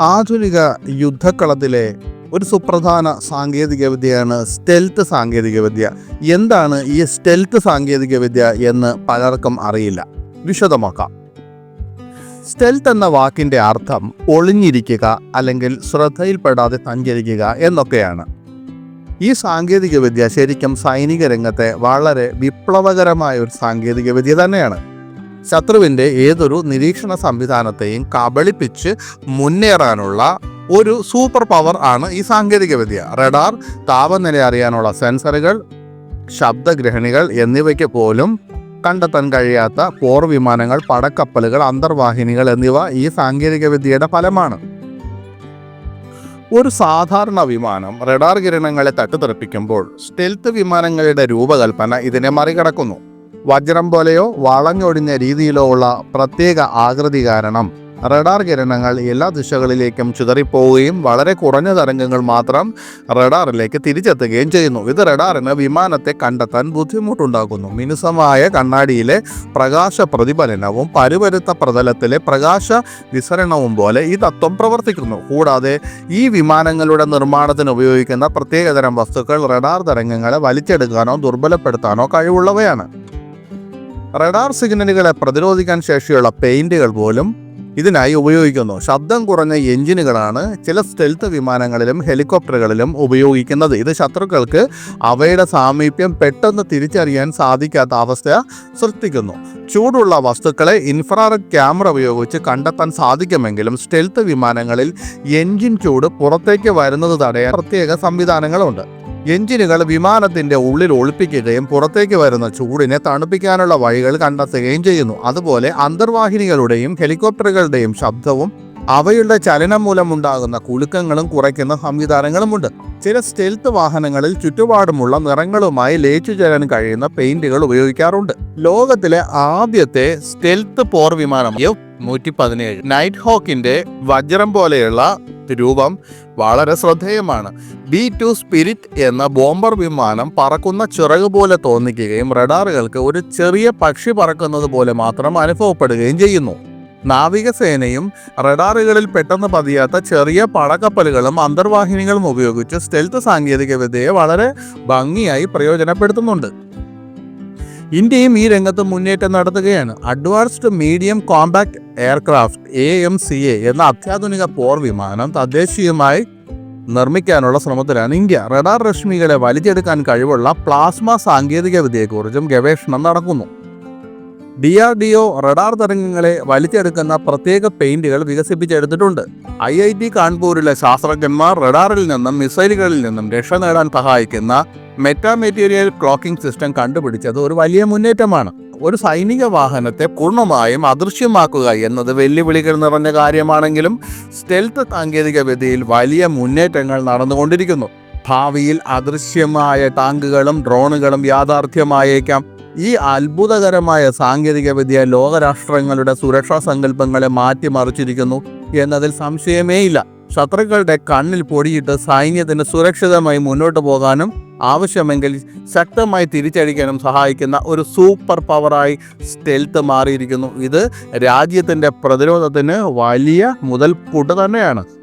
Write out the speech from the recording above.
ആധുനിക യുദ്ധക്കളത്തിലെ ഒരു സുപ്രധാന സാങ്കേതികവിദ്യയാണ് സ്റ്റെൽത്ത് സാങ്കേതികവിദ്യ. എന്താണ് ഈ സ്റ്റെൽത്ത് സാങ്കേതികവിദ്യ എന്ന് പലർക്കും അറിയില്ല. വിശദമാക്കാം. സ്റ്റെൽത്ത് എന്ന വാക്കിന്റെ അർത്ഥം ഒളിഞ്ഞിരിക്കുക അല്ലെങ്കിൽ ശ്രദ്ധയിൽപ്പെടാതെ സഞ്ചരിക്കുക എന്നൊക്കെയാണ്. ഈ സാങ്കേതികവിദ്യ ശരിക്കും സൈനിക രംഗത്തെ വളരെ വിപ്ലവകരമായ ഒരു സാങ്കേതികവിദ്യ തന്നെയാണ്. ശത്രുവിന്റെ ഏതൊരു നിരീക്ഷണ സംവിധാനത്തെയും കബളിപ്പിച്ച് മുന്നേറാനുള്ള ഒരു സൂപ്പർ പവർ ആണ് ഈ സാങ്കേതികവിദ്യ. റഡാർ താപനില അറിയാനുള്ള സെൻസറുകൾ ശബ്ദഗ്രഹണികൾ എന്നിവയ്ക്ക് പോലും കണ്ടെത്താൻ കഴിയാത്ത പോർ വിമാനങ്ങൾ പടക്കപ്പലുകൾ അന്തർവാഹിനികൾ എന്നിവ ഈ സാങ്കേതികവിദ്യയുടെ ഫലമാണ്. ഒരു സാധാരണ വിമാനം റഡാർ കിരണങ്ങളെ തട്ടിത്തെറിപ്പിക്കുമ്പോൾ സ്റ്റെൽത്ത് വിമാനങ്ങളുടെ രൂപകൽപ്പന ഇതിനെ മറികടക്കുന്നു. വജ്രം പോലെയോ വളഞ്ഞൊടിഞ്ഞ രീതിയിലോ ഉള്ള പ്രത്യേക ആകൃതി കാരണം റഡാർ കിരണങ്ങൾ എല്ലാ ദിശകളിലേക്കും ചിതറിപ്പോവുകയും വളരെ കുറഞ്ഞ തരംഗങ്ങൾ മാത്രം റഡാറിലേക്ക് തിരിച്ചെത്തുകയും ചെയ്യുന്നു. ഇത് റഡാറിന് വിമാനത്തെ കണ്ടെത്താൻ ബുദ്ധിമുട്ടുണ്ടാക്കുന്നു. മിനുസമായ കണ്ണാടിയിലെ പ്രകാശ പ്രതിഫലനവും പരുപരുത്ത പ്രതലത്തിലെ പ്രകാശ വിസരണവും പോലെ ഈ തത്വം പ്രവർത്തിക്കുന്നു. കൂടാതെ ഈ വിമാനങ്ങളുടെ നിർമ്മാണത്തിന് ഉപയോഗിക്കുന്ന പ്രത്യേകതരം വസ്തുക്കൾ റഡാർ തരംഗങ്ങളെ വലിച്ചെടുക്കാനോ ദുർബലപ്പെടുത്താനോ കഴിവുള്ളവയാണ്. റഡാർ സിഗ്നലുകളെ പ്രതിരോധിക്കാൻ ശേഷിയുള്ള പെയിന്റുകൾ പോലും ഇതിനായി ഉപയോഗിക്കുന്നു. ശബ്ദം കുറഞ്ഞ എഞ്ചിനുകളാണ് ചില സ്റ്റെൽത്ത് വിമാനങ്ങളിലും ഹെലികോപ്റ്ററുകളിലും ഉപയോഗിക്കുന്നത്. ഇത് ശത്രുക്കൾക്ക് അവയുടെ സാമീപ്യം പെട്ടെന്ന് തിരിച്ചറിയാൻ സാധിക്കാത്ത അവസ്ഥ സൃഷ്ടിക്കുന്നു. ചൂടുള്ള വസ്തുക്കളെ ഇൻഫ്രാറെഡ് ക്യാമറ ഉപയോഗിച്ച് കണ്ടെത്താൻ സാധിക്കുമെങ്കിലും സ്റ്റെൽത്ത് വിമാനങ്ങളിൽ എഞ്ചിൻ ചൂട് പുറത്തേക്ക് വരുന്നത് തടയാൻ പ്രത്യേക സംവിധാനങ്ങളുണ്ട്. എഞ്ചിനുകൾ വിമാനത്തിന്റെ ഉള്ളിൽ ഒളിപ്പിക്കുകയും പുറത്തേക്ക് വരുന്ന ചൂടിനെ തണുപ്പിക്കാനുള്ള വഴികൾ കണ്ടെത്തുകയും ചെയ്യുന്നു. അതുപോലെ അന്തർവാഹിനികളുടെയും ഹെലികോപ്റ്ററുകളുടെയും ശബ്ദവും അവയുടെ ചലനം മൂലമുണ്ടാകുന്ന കുലുക്കങ്ങളും കുറയ്ക്കുന്ന സംവിധാനങ്ങളുമുണ്ട്. ചില സ്റ്റെൽത്ത് വാഹനങ്ങളിൽ ചുറ്റുപാടുമുള്ള നിറങ്ങളുമായി ലയിച്ചു ചേരാൻ കഴിയുന്ന പെയിന്റുകൾ ഉപയോഗിക്കാറുണ്ട്. ലോകത്തിലെ ആദ്യത്തെ സ്റ്റെൽത്ത് പോർ വിമാനം നൂറ്റി പതിനേഴ് നൈറ്റ് ഹോക്കിന്റെ വജ്രം പോലെയുള്ള രൂപം വളരെ ശ്രദ്ധേയമാണ്. ബി ടു സ്പിരിറ്റ് എന്ന ബോംബർ വിമാനം പറക്കുന്ന ചിറക് പോലെ തോന്നിക്കുകയും റഡാറുകൾക്ക് ഒരു ചെറിയ പക്ഷി പറക്കുന്നത് പോലെ മാത്രം അനുഭവപ്പെടുകയും ചെയ്യുന്നു. നാവികസേനയും റഡാറുകളിൽ പെട്ടെന്ന് പതിയാത്ത ചെറിയ പടക്കപ്പലുകളും അന്തർവാഹിനികളും ഉപയോഗിച്ച് സ്റ്റെൽത്ത് സാങ്കേതികവിദ്യയെ വളരെ ഭംഗിയായി പ്രയോജനപ്പെടുത്തുന്നുണ്ട്. ഇന്ത്യയും ഈ രംഗത്ത് മുന്നേറ്റം നടത്തുകയാണ്. Advanced medium compact aircraft A M C A എന്ന അത്യാധുനിക പോർ വിമാനം തദ്ദേശീയമായി നിർമ്മിക്കാനുള്ള ശ്രമത്തിലാണ് ഇന്ത്യ. റഡാർ രശ്മികളെ വലിച്ചെടുക്കാൻ കഴിവുള്ള പ്ലാസ്മ സാങ്കേതികവിദ്യയെക്കുറിച്ചും ഗവേഷണം നടക്കുന്നു. D R D O radar തരംഗങ്ങളെ വലിച്ചെടുക്കുന്ന പ്രത്യേക പെയിന്റുകൾ വികസിപ്പിച്ചെടുത്തിട്ടുണ്ട്. ഐ ഐ ടി കാൺപൂരിലെ ശാസ്ത്രജ്ഞന്മാർ റഡാറിൽ നിന്നും മിസൈലുകളിൽ നിന്നും രക്ഷ നേടാൻ സഹായിക്കുന്ന മെറ്റാ മെറ്റീരിയൽ ക്ലോക്കിംഗ് സിസ്റ്റം കണ്ടുപിടിച്ചത് ഒരു വലിയ മുന്നേറ്റമാണ്. ഒരു സൈനിക വാഹനത്തെ പൂർണമായും അദൃശ്യമാക്കുക എന്നത് വെല്ലുവിളികൾ നിറഞ്ഞ കാര്യമാണെങ്കിലും സ്റ്റെൽത്ത് സാങ്കേതിക വിദ്യയിൽ വലിയ മുന്നേറ്റങ്ങൾ നടന്നുകൊണ്ടിരിക്കുന്നു. ഭാവിയിൽ അദൃശ്യമായ ടാങ്കുകളും ഡ്രോണുകളും യാഥാർത്ഥ്യമായേക്കാം. ഈ അത്ഭുതകരമായ സാങ്കേതികവിദ്യ ലോകരാഷ്ട്രങ്ങളുടെ സുരക്ഷാ സങ്കല്പങ്ങളെ മാറ്റിമറിച്ചിരിക്കുന്നു എന്നതിൽ സംശയമേയില്ല. ശത്രുക്കളുടെ കണ്ണിൽ പൊടിയിട്ട് സൈന്യത്തിന് സുരക്ഷിതമായി മുന്നോട്ട് പോകാനും ആവശ്യമെങ്കിൽ ശക്തമായി തിരിച്ചടിക്കാനും സഹായിക്കുന്ന ഒരു സൂപ്പർ പവറായി സ്റ്റെൽത്ത് മാറിയിരിക്കുന്നു. ഇത് രാജ്യത്തിന്റെ പ്രതിരോധത്തിന് വലിയ മുതൽക്കൂട്ട് തന്നെയാണ്.